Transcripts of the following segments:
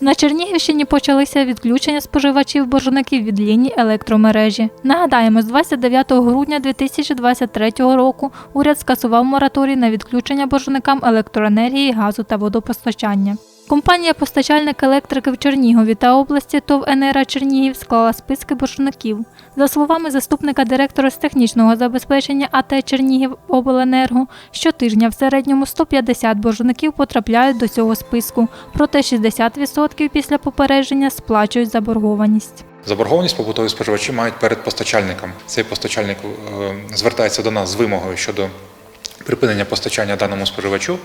На Чернігівщині почалися відключення споживачів боржників від ліній електромережі. Нагадаємо, з 29 грудня 2023 року уряд скасував мораторій на відключення боржникам електроенергії, газу та водопостачання. Компанія постачальник електрики в Чернігові та області ТОВ «Енера Чернігів склала списки боржників. За словами заступника директора з технічного забезпечення АТ Чернігів обленерго, щотижня в середньому 150 боржників потрапляють до цього списку, проте 60% після попередження сплачують заборгованість. Заборгованість побутові споживачі мають перед постачальником. Цей постачальник е, звертається до нас з вимогою щодо припинення постачання даному споживачу,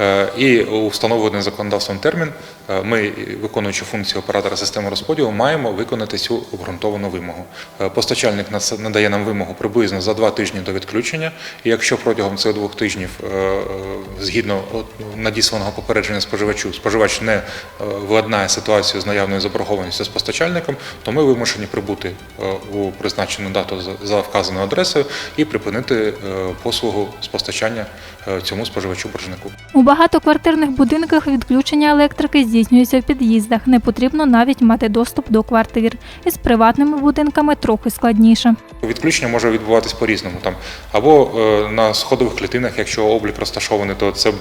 е, і у встановлений законодавством термін е, ми, виконуючи функцію оператора системи розподілу, маємо виконати цю обґрунтовану вимогу. Е, Постачальник надає нам вимогу приблизно за два тижні до відключення. І якщо протягом цих двох тижнів, згідно надісланого попередження споживачу, споживач не владнає ситуацію з наявною заборгованістю з постачальником, то ми вимушені прибути у призначену дату за- за вказаною адресою і припинити послугу з постачання е, цьому споживачу боржнику. У багатоквартирних будинках відключення електрики здійснюється в під'їздах. Не потрібно навіть мати доступ до квартир. Із приватними будинками трохи складніше. Відключення може відбуватись по-різному. Там або е, на сходових клітинах, якщо облік розташований, то це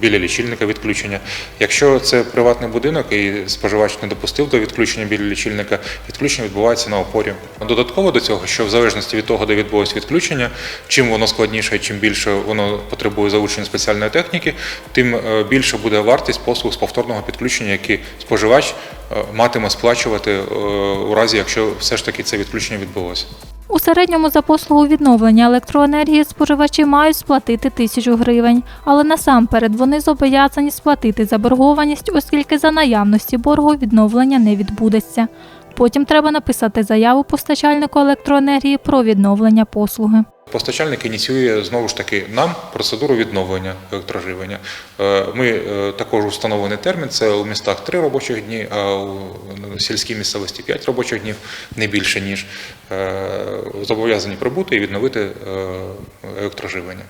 біля лічильника відключення. Якщо це приватний будинок і споживач не допустив до відключення біля лічильника, відключення відбувається на опорі. Додатково до цього, що в залежності від того, де відбулось відключення, чим воно складніше чим більше воно потребує залучення спеціальної техніки, тим е, більше буде вартість послуг з повторного підключення, які споживач е, матиме сплачувати е, у разі, якщо все ж таки це відключення відбулося. У середньому за послугу відновлення електроенергії споживачі мають сплатити тисячу гривень, але насамперед вони зобов'язані сплатити заборгованість, оскільки за наявності боргу відновлення не відбудеться. Потім треба написати заяву постачальнику електроенергії про відновлення послуги. Постачальник ініціює знову ж таки нам процедуру відновлення електроживлення. Е, Ми е, також установлений термін, це у містах 3 робочих дні, а у сільській місцевості 5 робочих днів, не більше ніж е, зобов'язані прибути і відновити електроживлення.